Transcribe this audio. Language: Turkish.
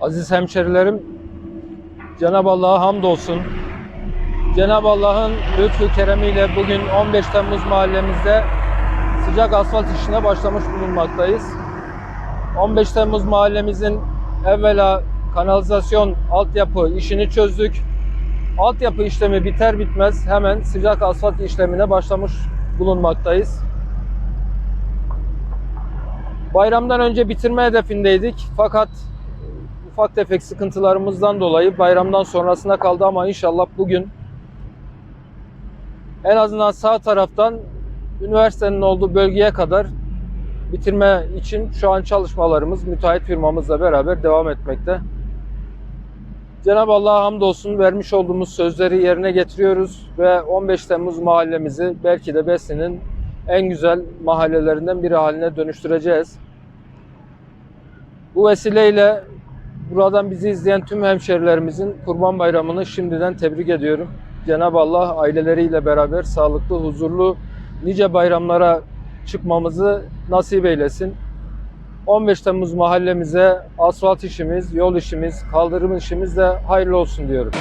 Aziz hemşerilerim, Cenab-ı Allah'a hamdolsun. Cenab-ı Allah'ın lütfu keremiyle bugün 15 Temmuz mahallemizde sıcak asfalt işine başlamış bulunmaktayız. 15 Temmuz mahallemizin evvela kanalizasyon altyapı işini çözdük. Altyapı işlemi biter bitmez hemen sıcak asfalt işlemine başlamış bulunmaktayız. Bayramdan önce bitirme hedefindeydik fakat ufak tefek sıkıntılarımızdan dolayı bayramdan sonrasına kaldı ama inşallah bugün en azından sağ taraftan üniversitenin olduğu bölgeye kadar bitirme için şu an çalışmalarımız müteahhit firmamızla beraber devam etmekte. Cenab-ı Allah'a hamdolsun vermiş olduğumuz sözleri yerine getiriyoruz ve 15 Temmuz mahallemizi belki de Besni'nin en güzel mahallelerinden biri haline dönüştüreceğiz. Bu vesileyle buradan bizi izleyen tüm hemşerilerimizin Kurban Bayramı'nı şimdiden tebrik ediyorum. Cenab-ı Allah aileleriyle beraber sağlıklı, huzurlu nice bayramlara çıkmamızı nasip eylesin. 15 Temmuz mahallemize asfalt işimiz, yol işimiz, kaldırım işimiz de hayırlı olsun diyorum.